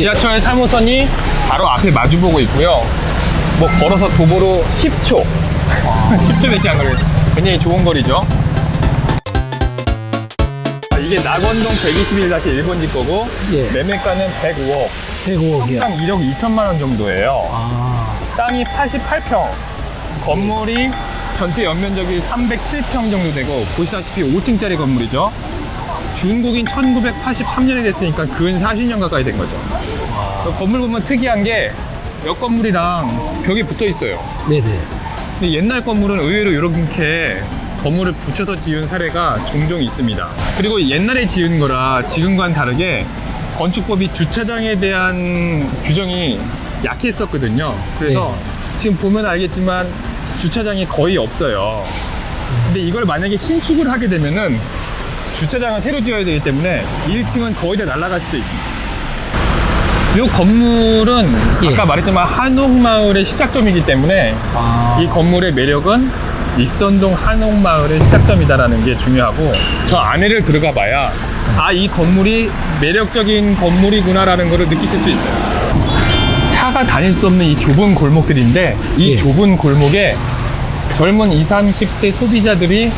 지하철 3호선이 바로 앞에 마주보고 있고요. 뭐 걸어서 도보로 10초. 10초 되지 않거든요. 굉장히 좋은 거리죠. 아, 이게 낙원동 121-1번지 거고 예. 매매가는 105억. 105억이요. 땅 1억 2천만 원 정도예요. 아, 땅이 88평. 건물이 전체 연면적이 307평 정도 되고 보시다시피 5층짜리 건물이죠. 준공인 1983년에 됐으니까 근 40년 가까이 된 거죠. 그 건물 보면 특이한 게 옆 건물이랑 벽이 붙어 있어요. 네네. 근데 옛날 건물은 의외로 이렇게 건물을 붙여서 지은 사례가 종종 있습니다. 그리고 옛날에 지은 거라 지금과는 다르게 건축법이 주차장에 대한 규정이 약했었거든요. 그래서 지금 보면 알겠지만 주차장이 거의 없어요. 근데 이걸 만약에 신축을 하게 되면은 주차장은 새로 지어야 되기 때문에 1층은 거의 다 날아갈 수도 있습니다. 이 건물은 예. 아까 말했지만 한옥마을의 시작점이기 때문에 아, 이 건물의 매력은 익선동 한옥마을의 시작점이다라는 게 중요하고 저 안에를 들어가 봐야 아 이 건물이 매력적인 건물이구나라는 것을 느끼실 수 있어요 차가 다닐 수 없는 이 좁은 골목들인데 이 예. 좁은 골목에 젊은 20, 30대 소비자들이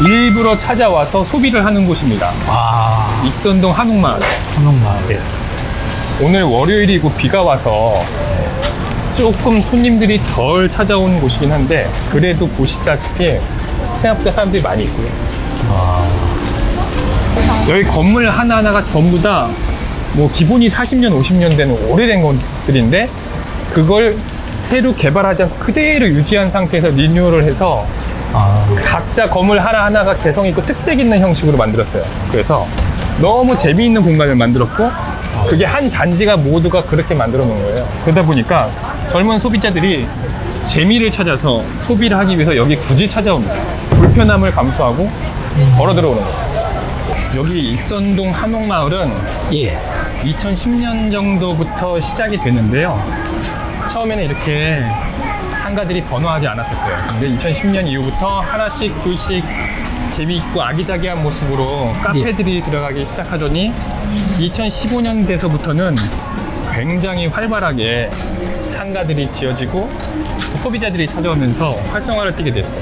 일부러 찾아와서 소비를 하는 곳입니다. 아, 익선동 한옥마을. 한옥마을. 오늘 월요일이고 비가 와서 조금 손님들이 덜 찾아온 곳이긴 한데 그래도 보시다시피 생각보다 사람들이 많이 있고요. 여기 건물 하나하나가 전부 다 뭐 기본이 40년, 50년 되는 오래된 것들인데 그걸 새로 개발하지 않고 그대로 유지한 상태에서 리뉴얼을 해서 아, 각자 건물 하나하나가 개성 있고 특색 있는 형식으로 만들었어요. 그래서 너무 재미있는 공간을 만들었고 그게 한 단지가 모두가 그렇게 만들어 놓은 거예요. 그러다 보니까 젊은 소비자들이 재미를 찾아서 소비를 하기 위해서 여기 굳이 찾아옵니다. 불편함을 감수하고 걸어 들어오는 거예요. 여기 익선동 한옥마을은 예. 2010년 정도부터 시작이 됐는데요. 처음에는 이렇게 상가들이 번화하지 않았었어요. 근데 2010년 이후부터 하나씩 둘씩 재미있고 아기자기한 모습으로 카페들이 들어가기 시작하더니 2015년 돼서부터는 굉장히 활발하게 상가들이 지어지고 소비자들이 찾아오면서 활성화를 띠게 됐어요.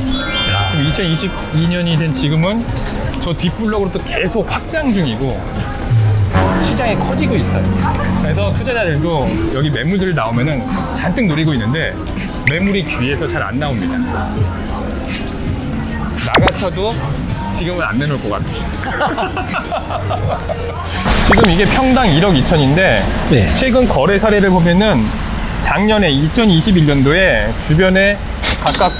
지금 2022년이 된 지금은 저 뒷블록으로 또 계속 확장 중이고 시장이 커지고 있어요. 그래서 투자자들도 여기 매물들 나오면은 잔뜩 노리고 있는데 매물이 귀에서 잘 안 나옵니다. 나 같아도 지금은 안 내놓을 것 같아. 지금 이게 평당 1억 2천인데 네. 최근 거래 사례를 보면은 작년에 2021년도에 주변에 각각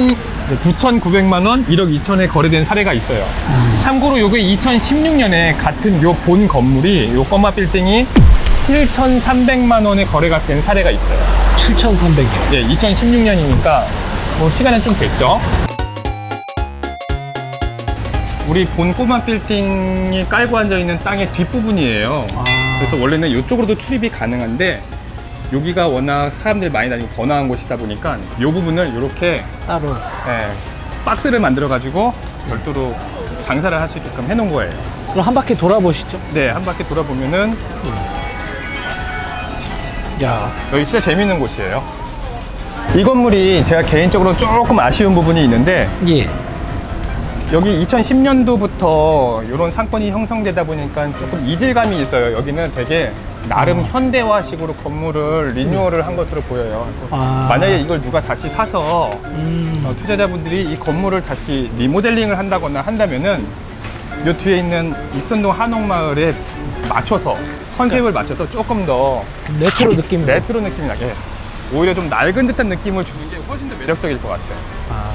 1 9,900만 원, 1억 2천에 거래된 사례가 있어요. 참고로 이게 2016년에 같은 요 본 건물이 요 꼬마 빌딩이 7,300만 원에 거래가 된 사례가 있어요. 7,300여. 예, 2016년이니까 뭐 시간은 좀 됐죠. 우리 본 꼬마 빌딩이 깔고 앉아 있는 땅의 뒷부분이에요. 아, 그래서 원래는 이쪽으로도 출입이 가능한데 여기가 워낙 사람들이 많이 다니고 번화한 곳이다 보니까 이 부분을 이렇게 따로. 예, 박스를 만들어 가지고 별도로 장사를 할 수 있게끔 해놓은 거예요. 그럼 한 바퀴 돌아보시죠. 네, 한 바퀴 돌아보면은 야, 여기 진짜 재밌는 곳이에요. 이 건물이 제가 개인적으로 조금 아쉬운 부분이 있는데 예. 여기 2010년도부터 이런 상권이 형성되다 보니까 조금 이질감이 있어요. 여기는 되게 나름 현대화식으로 건물을 리뉴얼을 한 것으로 보여요. 아. 만약에 이걸 누가 다시 사서 음, 어, 투자자분들이 이 건물을 다시 리모델링을 한다거나 한다면은 요 뒤에 있는 익선동 한옥마을에 맞춰서 컨셉을 맞춰서 조금 더 레트로 느낌. 레트로 느낌이 나게 오히려 좀 낡은 듯한 느낌을 주는 게 훨씬 더 매력적일 것 같아요. 아,